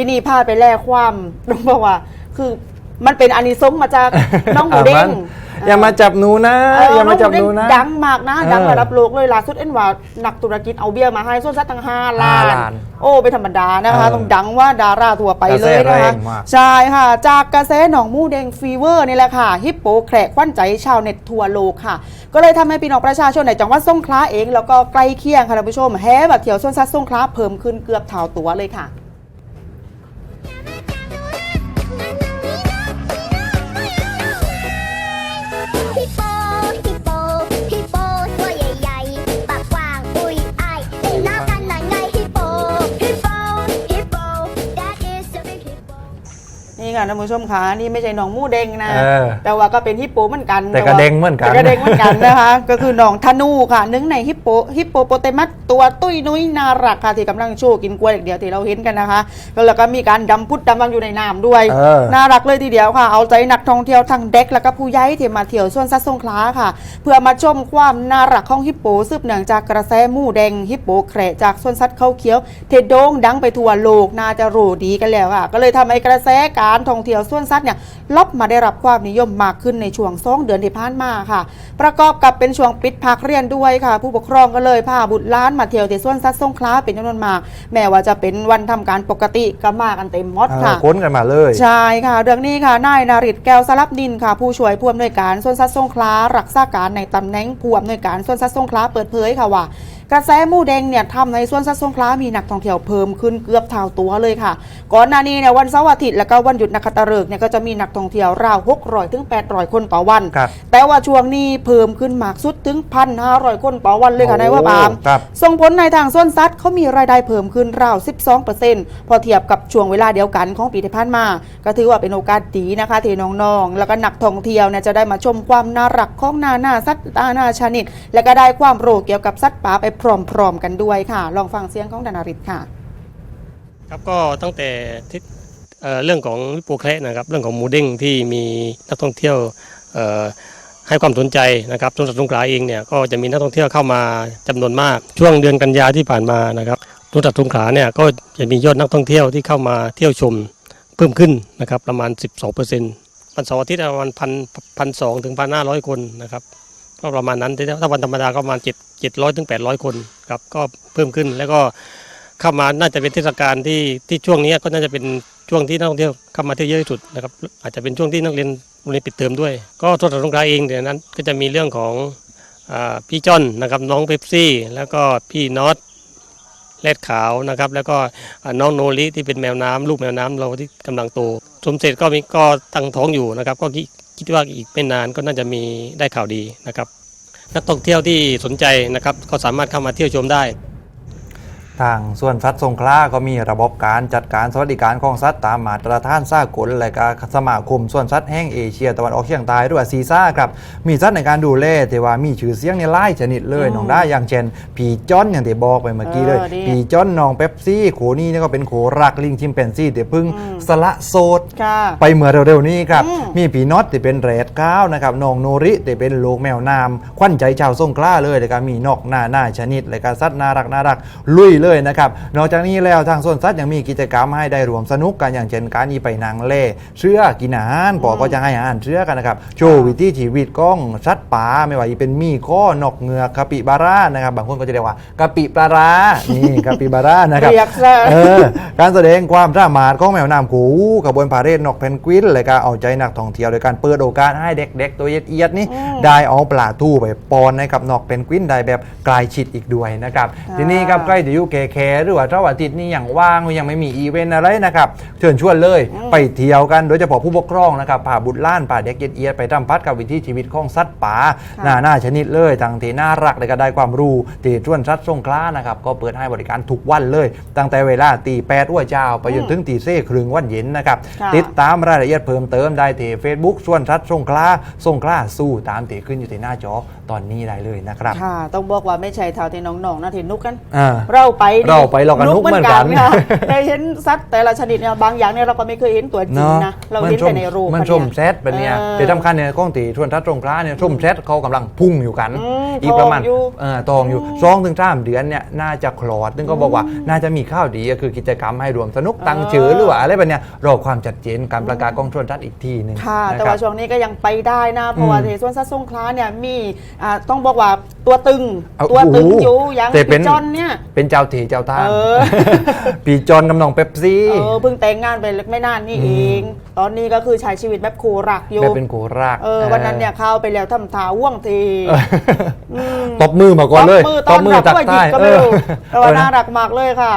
ที่นี่พาไปแลกความต้องบอกว่า คือมันเป็นอานิสงส์มาจากน้องหมูเด้ง อย่ามาจับหนูนะ เอออย่ามาจับหน้นูองมูเด้นะงดังมากนะเออดังระดับโลกเลยล่าสุดเอ็นว่านักธุรกิจเอาเบียร์มาให้ส่วนซัดตั้งห้าล้าห้านล้านโอ้เป็นธรรมดานะคะเออต้องดังว่าดาราทั่วไปเลยกระแสนะแรคะงมากใช่ค่ะ จากกระแสหนองมูเดงฟีเวอร์นี่แหละค่ะ ฮิปโปแขกขวัญใจชาวเน็ตทั่วโลกค่ะ ก็เลยทำให้พี่น้องประชาชนในจังหวัดสงขลาเอง แล้วก็ใกล้เคียงค่ะท่านผู้ชมแห่มาเที่ยวสวนสัตว์สงขลาเพิ่มขึ้นเกือบเท่าตัวเลยค่ะ นี่ค่ะท่านผู้ชมค่ะนี่ไม่ใช่หนองมูเดงนะ เออแต่ว่าก็เป็นฮิปโปเหมือนกันแต่กระเด้งเหมือนกัน แต่กระเด้งเหมือนกันนะคะ ก็คือหนองธนูค่ะหนึ่งในฮิปโปฮิปโปโปเตมัสตัวตุ้ยนุ้ยน่ารักค่ะที่กำลังโชว์กินกล้วยเดียวที่เราเห็นกันนะคะแล้วก็มีการดำพุดดำวังอยู่ในน้ำด้วย เออ น่ารักเลยทีเดียวค่ะ เอาใจนักท่องเที่ยวทั้งเด็กและก็ผู้ใหญ่ที่มาเที่ยวสวนสัตว์สงขลาค่ะ เพื่อมาชมความน่ารักของฮิปโปสืบเนื่องจากกระแสหมู่แดงฮิปโปแคระจากสวนสัตว์เขาเขียวเทโด่งดังไปทั่วโลกน่าจะรู้ดีกันแล้วค่ะ ก็เลยทำให้กระแสการท่องเที่ยวสวนสัตว์เนี่ยลบมาได้รับความนิยมมากขึ้นในช่วงสองเดือนที่ผ่านมาค่ะ ประกอบกับเป็นช่วงปิดพักเรียนด้วยค่ะ ผู้ปกครองก็เลยพาบุตรหล้านมาเที่ยวที่สวนสัตว์สงขลาเป็นจำนวนมากแม้ว่าจะเป็นวันทำการปกติก็มากันเต็มมดเออค่ะค้นกันมาเลยใช่ค่ะ เรื่องนี้ค่ะนายนาริตแก้วสลับดินค่ะ ผู้ช่วยผู้อำนวยการสวนสัตว์สงขลารักษาการในตำแหน่งผู้อำนวยการสวนสัตว์สงขลาเปิดเผยค่ะว่า กระแสหมูแดงเนี่ยทำในสวนสัตว์สงขลามีนักท่องเที่ยวเพิ่มขึ้นเกือบเท่าตัวเลยค่ะ ก่อนหน้านี้เนี่ยวันเสาร์อาทิตย์และก็วันหยุดนักขัตฤกษ์เนี่ยก็จะมีนักท่องเที่ยวราว600ถึง800คนต่อวันครับแต่ว่าช่วงนี้เพิ่มขึ้นมากสุดถึง1,500คนต่อวันเลยค่ะนายว่าปาล์มครับส่งผลในทางส่วนสัตว์เขามีรายได้เพิ่มขึ้นราว12%พอเทียบกับช่วงเวลาเดียวกันของปีที่ผ่านมา ก็ถือว่าเป็นโอกาสดีนะคะที่น้องๆแล้วก็นักท่องเที่ยวเนี่ยจะได้มาชมความน่ารักของนานาสัตว์นานาชนิด และก็ได้ความรู้เกี่ยวกับสัตว์ป่าไปพร้อมๆกันด้วยค่ะ ลองฟังเสียงของดานาริตค่ะ ครับก็ตั้งแต่ที่เเรื่องของฮิปโปแคระนะครับ เรื่องของหมูเด้งที่มีนักท่องเที่ยวให้ความสนใจนะครับสวนสัตว์สงขลาเองเนี่ยก็จะมีนักท่องเที่ยวเข้ามาจำนวนมาก ช่วงเดือนกันยาที่ผ่านมานะครับสวนสัตว์สงขลาเนี่ยก็จะมียอดนักท่องเที่ยวที่เข้ามาเที่ยวชมเพิ่มขึ้นนะครับประมาณ 12เปอร์เซ็นต์วันเสาร์อาทิตย์ประมาณพันพันสองถึงพันห้าร้อยคนนะครับ ก็ประมาณนั้นถ้าวันธรรมดาก็ประมาณเจ็ดเจ็ดร้อยถึงแปดร้อยคนครับก็เพิ่มขึ้นแล้วก็เข้ามาน่าจะเป็นเทศกาลที่ที่ช่วงนี้ก็น่าจะเป็นช่วงที่นักท่องเที่ยวเข้ามาเที่ยวเยอะที่สุดนะครับอาจจะเป็นช่วงที่นักเรียนโรงเรียนปิดเทอมด้วย ก็สวนสัตว์สงขลาเองเดี๋ยวนั้นก็จะมีเรื่องของอพี่จอนนะครับน้องเป๊ปซี่ แล้วก็พี่น็อตแรดขาวนะครับ แล้วก็น้องโนริที่เป็นแมวน้ำลูกแมวน้ำเราที่กำลังโต มเสร็จก็มีก็ตั้งท้องอยู่นะครับ ก็คิดว่าอีกไม่นานก็น่าจะมีได้ข่าวดีนะครับ นักท่องเที่ยวที่สนใจนะครับก็สามารถเข้ามาเที่ยวชมได้ ทางส่วนสัตว์สงขลาก็มีระบบการจัดการสวัสดิการของสัตว์ตามมาตรฐานสากลและก็สมาคมส่วนสัตว์แห่งเอเชียตะวันออกเฉียงใต้ด้วยซีซ่าครับมีสัตว์ในการดูแลแต่ว่ามีชื่อเสียงในไล่ชนิดเลยอืมน้องได้อย่างเช่นผีจ้อนอย่างที่บอกไปเมื่อกี้เลยเออดีผีจ้อนน้องเป๊ปซี่โขนี่นี่ก็เป็นโขรักลิงชิมแปนซี่แต่เพึ่งอืมสละโสดค่ะไปเมื่อเร็วๆนี้ครับอืมมีผีน็อตที่เป็นเรดก้าวนะครับน้องโนริที่เป็นลูกแมวนามขวัญใจชาวสงขลาเลยแล้วก็มีนกหน้าหน้าชนิดและก็สัตว์น่ารักน่ารักลุยเลยนะครับ นอกจากนี้แล้วทางสวนสัตว์ยังมีกิจกรรมให้ได้รวมสนุกกันอย่างเช่นการอีไปนางเล่เชื่อกินอาหารปอก็จะให้อาหารเชื่อกันนะครับโชว์วิถีชีวิตของสัตว์ป่าไม่ว่าจะเป็นมีข้อนกเงือกกะปิบาร่านะครับบางคนก็จะเรียกว่ากะปิปลาร้านี่กะปิบาร่านะครับเรียกซะเออการแสดงความสามารถของแมวน้ำขูขบวนพาเหรดนกเพนกวินและการเอาใจนักท่องเที่ยวโดยการเปิดโอกาสให้เด็กๆ ตัวเอียดๆนี่อืมได้เอาปลาทูไปปอนให้กับนกเพนกวินได้แบบกลายชิดอีกด้วยนะครับอ่าทีนี้ครับใกล้จะอยุแก่ๆหรือว่าเสาร์อาทิตย์นี่อย่างว่างยังไม่มีอีเวนต์อะไรนะครับเชิญชวนเลยไปเที่ยวกันโดยเฉพาะผู้ปกครองนะครับพาบุตรหล้านพาเด็กเอียดๆไปทำพัดกับวิถีชีวิตของสัตว์ป่าค่ะหน้าหน้าชนิดเลยทั้งที่น่ารักและก็ได้ความรู้ที่ชวนสัตว์สงขลานะครับก็เปิดให้บริการทุกวันเลย ตั้งแต่เวลาตีแปดอ้วเจ้าไปจนถึงตีเซ่ครึ่งวันเย็นนะครับค่ะติดตามรายละเอียดเพิ่มเติมได้ที่ Facebook ส่วนสัตว์สงขลาสงขลาสู้ตามที่ขึ้นอยู่ที่หน้าจอตอนนี้ได้เลยนะครับค่ะต้องบอกว่าไม่ใช่เท่าที่น้องๆนะที่นุกกันอ่าเราไปนี่เราไปเราก็นุกเหมือนกันค่ะได้เห็นสัตว์แต่ละชนิดเนี่ยบางอย่างเนี่ยเราก็ไม่เคยเห็นตัวจริงนะเราเห็นแต่ในรูปมันชมเนี่ยเซตเป็นเนี่ยเออแต่สำคัญเนี่ยกล้องตีทวนทัศน์ตรงพระเนี่ยชมเซตเขากำลังพุ่งอยู่กันอืมอีกประมาณทองอยู่เออทองอยู่สองถึงสามเดือนเนี่ยน่าจะคลอดซึ่งก็บอกว่าน่าจะมีข้าวดีก็คือกิจกรรมให้รวมสนุกตังเชือหรือว่าอะไรแบบเนี้ยรอความชัดเจนการประกาศกล้องทวนทัศน์อีกทีหนึ่งค่ะนะแต่ครัว่าบช่วงนี้ก็ยังไปได้นะเพราะว่าอืมเทสวนสัตว์สงขลาเนี่ยมีอ่าต้องบอกว่าตัวตึงเอาตัวตึงโอ้โหอยู่อย่างแต่เป็นพี่จอนเนี่ยเป็นเจ้าทีเจ้าทางเออ ปีจอนกำนองเป๊ปซี่ เออเพิ่งแต่งงานไปไม่นานนี่อืมเอง ตอนนี้ก็คือใช้ชีวิตแบบคูรักอยู่แบบเป็นโกรักเออวันนั้นเนี่ยเข้าไปแล้วทำท่าว่วงทีตบมือมาก่อนเลยตบมือตอนรับตักว่าหยิใต้บก็ไม่รู้เออแต่ว่าเออน่ารักมากเลยค่ะ